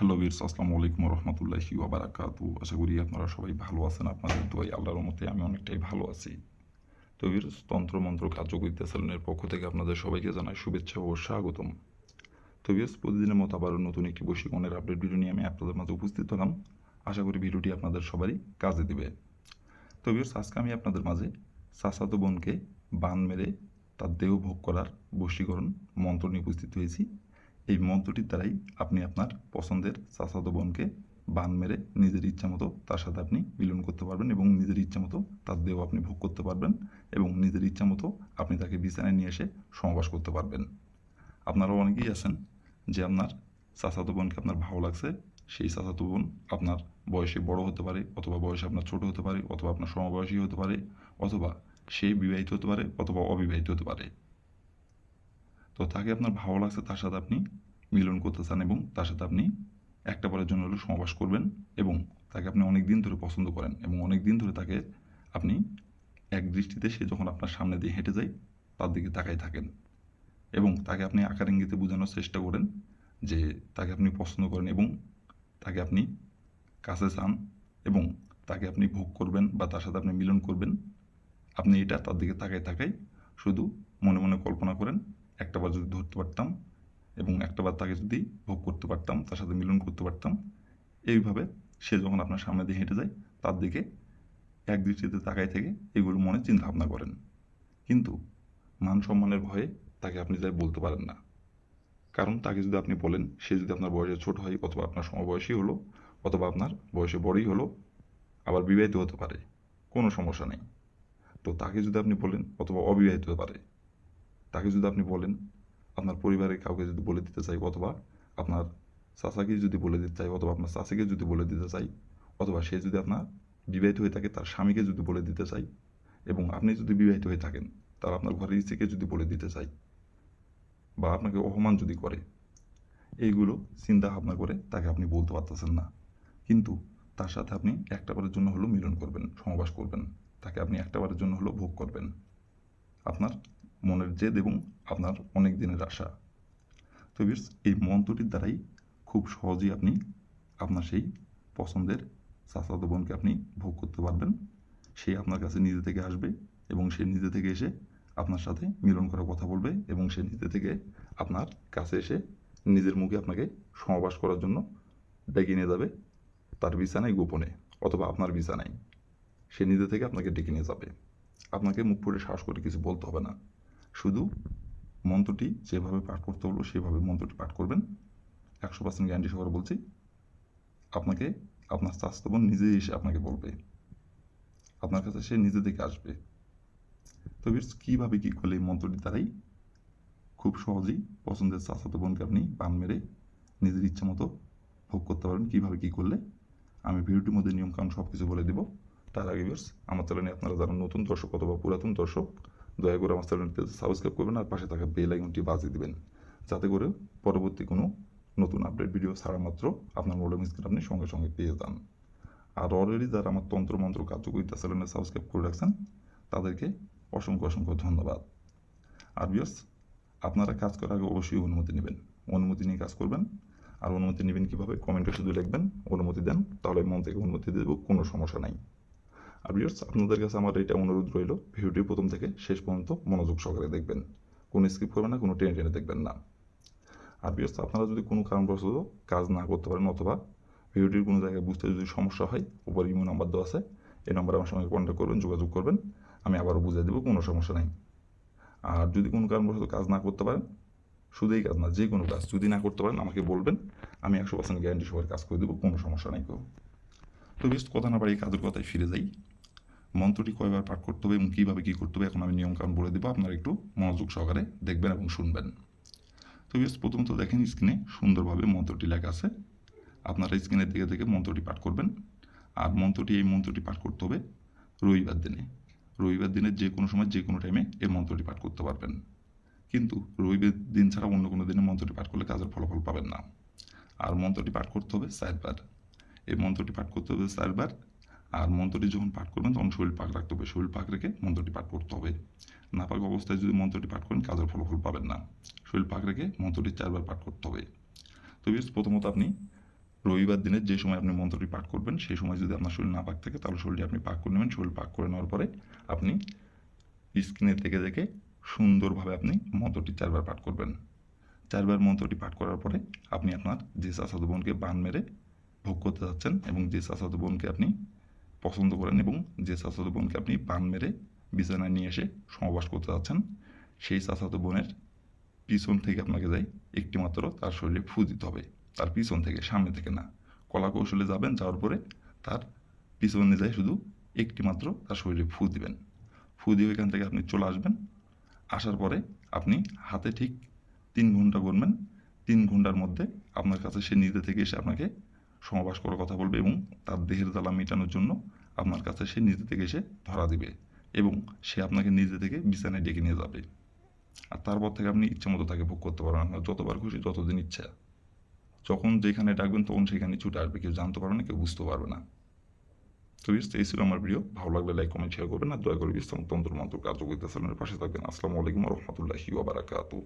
Hello বীরস আসসালামু আলাইকুম রহমতুল্লাহি ওবারাকাতু আশা করি আপনারা সবাই ভালো আছেন, আপনাদের দোয়াই আল্লাহর মতে আমি অনেকটাই ভালো আছি। তো বীরস তন্ত্রমন্ত্র কার্যকরিতা চ্যানেলের পক্ষ থেকে আপনাদের সবাইকে জানাই শুভেচ্ছা ও স্বাগতম। তো বীরস প্রতিদিনের মতো আবারও নতুন একটি বৈশিকণের আপডেট ভিডিও নিয়ে আমি আপনাদের মাঝে উপস্থিত হলাম। আশা করি ভিডিওটি আপনাদের সবারই কাজে দিবে। তো বীরস আজকে আমি আপনাদের মাঝে চাচাতো বোনকে বান মেরে তার দেহ ভোগ করার বশীকরণ মন্ত্র নিয়ে উপস্থিত হয়েছি। এই মন্ত্রটির দ্বারাই আপনি আপনার পছন্দের চাচাতো বোনকে বান মেরে নিজের ইচ্ছা মতো তার সাথে আপনি মিলন করতে পারবেন এবং নিজের ইচ্ছা মতো তার দেহ আপনি ভোগ করতে পারবেন এবং নিজের ইচ্ছা মতো আপনি তাকে বিছানায় নিয়ে এসে সমাবাস করতে পারবেন। আপনারা অনেকেই আছেন যে আপনার চাচাতো বোনকে আপনার ভালো লাগছে, সেই চাচাতো বোন আপনার বয়সে বড় হতে পারে অথবা বয়সে আপনার ছোট হতে পারে অথবা আপনার সমবয়সী হতে পারে অথবা সে বিবাহিত হতে পারে অথবা অবিবাহিত হতে পারে। তো তাকে আপনার ভালো লাগছে তার সাথে আপনি মিলন করতে চান এবং তার সাথে আপনি একটা পরের জন্য হলেও সমাবাস করবেন এবং তাকে আপনি অনেক দিন ধরে পছন্দ করেন এবং অনেক দিন ধরে তাকে আপনি এক দৃষ্টিতে সে যখন আপনার সামনে দিয়ে হেঁটে যায়, তার দিকে তাকাই থাকেন এবং তাকে আপনি আকার ইঙ্গিতে বোঝানোর চেষ্টা করেন যে তাকে আপনি পছন্দ করেন এবং তাকে আপনি কাছে চান এবং তাকে আপনি ভোগ করবেন বা তার সাথে আপনি মিলন করবেন। আপনি এটা তার দিকে তাকাই তাকাই শুধু মনে মনে কল্পনা করেন একটাবার যদি ধরতে পারতাম এবং একটাবার তাকে যদি ভোগ করতে পারতাম, তার সাথে মিলন করতে পারতাম, এইভাবে সে যখন আপনার সামনে দিয়ে হেঁটে যায়, তার দিকে এক দৃষ্টিতে তাকাই থেকে এগুলো মনে চিন্তা ভাবনা করেন। কিন্তু মান সম্মানের ভয়ে তাকে আপনি যাই বলতে পারেন না। কারণ তাকে যদি আপনি বলেন, সে যদি আপনার বয়সে ছোট হয় অথবা আপনার সমবয়সী হলো, অথবা আপনার বয়সে বড়ই হলো, আবার বিবাহিত হতে পারে, কোনো সমস্যা নেই। তো তাকে যদি আপনি বলেন অথবা অবিবাহিত হতে পারে তাকে যদি আপনি বলেন, আপনার পরিবারের কাউকে যদি বলে দিতে চাই অথবা আপনার চাচাকে যদি বলে দিতে চাই অথবা আপনার চাচিকে যদি বলে দিতে চাই অথবা সে যদি আপনার বিবাহিত হয়ে থাকে, তার স্বামীকে যদি বলে দিতে চাই এবং আপনি যদি বিবাহিত হয়ে থাকেন, তার আপনার ঘরের স্ত্রীকে যদি বলে দিতে চাই বা আপনাকে অপমান যদি করে, এইগুলো চিন্তা ভাবনা করে তাকে আপনি বলতে পারতেছেন না। কিন্তু তার সাথে আপনি একটা বারের জন্য হলেও মিলন করবেন সমবাস করবেন। তাকে আপনি একটা বারের জন্য হলেও ভোগ করবেন। আপনার মনের জেদ এবং আপনার অনেক দিনের আশা। তো বিয়ার্স এই মন্ত্রটির দ্বারাই খুব সহজেই আপনি আপনার সেই পছন্দের চাচাতো বোনকে আপনি ভোগ করতে পারবেন। সে আপনার কাছে নিজে থেকে আসবে এবং সে নিজে থেকে এসে আপনার সাথে মিলন করার কথা বলবে এবং সে নিজে থেকে আপনার কাছে এসে নিজের মুখে আপনাকে সমাবাস করার জন্য ডেকে নিয়ে যাবে তার বিছানায় গোপনে অথবা আপনার বিছানায়। সে নিজে থেকে আপনাকে ডেকে নিয়ে যাবে। আপনাকে মুখ ফুটে সাহস করে কিছু বলতে হবে না। শুধু মন্ত্রটি যেভাবে পাঠ করতে হলো সেভাবে মন্ত্রটি পাঠ করবেন। একশো পার্সেন্ট গ্যারান্টি সহকারে বলছি, আপনাকে, আপনার স্বাস্থ্য বোন নিজেই এসে আপনাকে বলবে। আপনার কাছে সে নিজে থেকে আসবে। তো বিয়ার্স কীভাবে কী করলে এই মন্ত্রটি দ্বারাই খুব সহজেই পছন্দের চাচাতো বোনকে আপনি বান মেরে নিজের ইচ্ছা মতো ভোগ করতে পারবেন? কীভাবে কী করলে? আমি ভিডিওটির মধ্যে নিয়মকানুন সব কিছু বলে দেবো। তার আগে বিয়ার্স আমার চ্যানেলে আপনারা যারা নতুন দর্শক অথবা পুরাতন দর্শক দয়া করে আমার চ্যানেলটিতে সাবস্ক্রাইব করবেন আর পাশে থাকা বেল আইকনটি বাজিয়ে দিবেন। যাতে করে পরবর্তী কোনো নতুন আপডেট ভিডিও ছাড়া মাত্র আপনার মোবাইল স্ক্রিন আপনি সঙ্গে সঙ্গে পেয়ে যান। আর অলরেডি যারা আমার তন্ত্র মন্ত্র কার্যকরিতা চ্যানেলে সাবস্ক্রাইব করে রাখছেন, তাদেরকে অসংখ্য অসংখ্য ধন্যবাদ। আর বিয়ার্স আপনারা কাজ করার আগে অবশ্যই অনুমতি নেবেন। অনুমতি নিয়ে কাজ করবেন। আর অনুমতি নেবেন কীভাবে? কমেন্টে শুধু লিখবেন, অনুমতি দেন, তাহলে মন থেকে অনুমতি দেবো, কোনো সমস্যা নাই। আর আপনাদের কাছে আমার এটা অনুরোধ রইল, ভিডিওটি প্রথম থেকে শেষ পর্যন্ত মনোযোগ সহকারে দেখবেন। কোনো স্কিপ করবেন না, কোনো টেনে টেনে দেখবেন না। আর আপনারা যদি কোনো কারণবশত কাজ না করতে পারেন অথবা ভিডিওটির কোনো জায়গায় বুঝতে যদি সমস্যা হয়, উপর ইমো নাম্বার দেওয়া আছে, এই নাম্বারে আমার সঙ্গে কন্ট্যাক্ট করবেন, যোগাযোগ করবেন, আমি আবারও বুঝিয়ে দেবো, কোনো সমস্যা নেই। আর যদি কোনো কারণবশত কাজ না করতে পারেন শুধু এই কাজ না, যে কোনো কাজ যদি না করতে পারেন, আমাকে বলবেন, আমি একশো পার্সেন্ট গ্যারান্টি সবার কাজ করে দেবো, কোনো সমস্যা নেই তো বেশ কথা না পারি কাজের কথায় ফিরে যাই। মন্ত্রটি কয়বার পাঠ করতে হবে এবং কীভাবে কী করতে হবে, এখন আমি নিয়মকানুন বলে দেবো। আপনারা একটু মনোযোগ সহকারে দেখবেন এবং শুনবেন। তো বেশ প্রথমত দেখেন স্ক্রিনে সুন্দরভাবে মন্ত্রটি লেখা আছে। আপনারা স্ক্রিনের দিকে দেখে মন্ত্রটি পাঠ করবেন। আর মন্ত্রটি, এই মন্ত্রটি পাঠ করতে হবে রবিবার দিনে। রবিবার দিনের যে কোনো সময়, যে কোনো টাইমে এই মন্ত্রটি পাঠ করতে পারবেন। কিন্তু রবিবার দিন ছাড়া অন্য কোনো দিনে মন্ত্রটি পাঠ করলে কাজের ফলাফল পাবেন না। আর মন্ত্রটি পাঠ করতে হবে চারবার। এই মন্ত্রটি পাঠ করতে হবে চারবার। আর মন্ত্রটি যখন পাঠ করবেন, তখন শরীর পাক রাখতে হবে। শরীর পাক রেখে মন্ত্রটি পাঠ করতে হবে। না পাক অবস্থায় যদি মন্ত্রটি পাঠ করেন, কাজের ফলাফল পাবেন না। শরীর পাক রেখে মন্ত্রটি চারবার পাঠ করতে হবে। তো প্রথমত আপনি রবিবার দিনের যে সময় আপনি মন্ত্রটি পাঠ করবেন, সেই সময় যদি আপনার শরীর না পাক থাকে, তাহলে শরীরটি আপনি পাক করে নেবেন। শরীর পাক করে নেওয়ার পরে আপনি স্ক্রিনে থেকে দেখে সুন্দরভাবে আপনি মন্ত্রটি চারবার পাঠ করবেন। চারবার মন্ত্রটি পাঠ করার পরে আপনি আপনার যে চাচাতো বোনকে বান মেরে ভোগ করতে যাচ্ছেন এবং যে চাচাতো বোনকে আপনি পছন্দ করেন এবং যে চাচাতো বোনকে আপনি বান মেরে বিছানায় নিয়ে এসে সমবাস করতে যাচ্ছেন, সেই চাচাতো বোনের পিছন থেকে আপনাকে যাই একটি মাত্র তার শরীরে ফু দিতে হবে। তার পিছন থেকে, সামনে থেকে না। কলা কৌশলে যাবেন, যাওয়ার পরে তার পিছনে যাই শুধু একটি মাত্র তার শরীরে ফু দিবেন। ফু দিয়ে ওইখান থেকে আপনি চলে আসবেন। আসার পরে আপনি হাতে ঠিক তিন ঘণ্টা করবেন। তিন ঘণ্টার মধ্যে আপনার কাছে সে নিজে থেকে এসে আপনাকে সমাবাস করার কথা বলবে এবং তার দেহের জ্বালা মেটানোর জন্য আপনার কাছে সে নিজে থেকে এসে ধরা দিবে এবং সে আপনাকে নিজে থেকে বিছানায় ডেকে নিয়ে যাবে। আর তারপর থেকে আপনি ইচ্ছা মতো তাকে ভোগ করতে পারবেন আপনার যতবার খুশি যতদিন ইচ্ছা। যখন যেখানে ডাকবেন তখন সেখানে ছুটে আসবে। কেউ জানতে পারবে না, কেউ বুঝতে পারবে না। তো বিশ এই ছিল আমার প্রিয় ভালো লাগলে লাইক, কমেন্ট শেয়ার করবেন আর দয়া করে বিস্তর তন্ত্র মন্ত্র কার্যকরিতা চ্যানেলের পাশে থাকবেন। আসসালামু আলাইকুম রহমতুল্লাহি ওবারাকাতু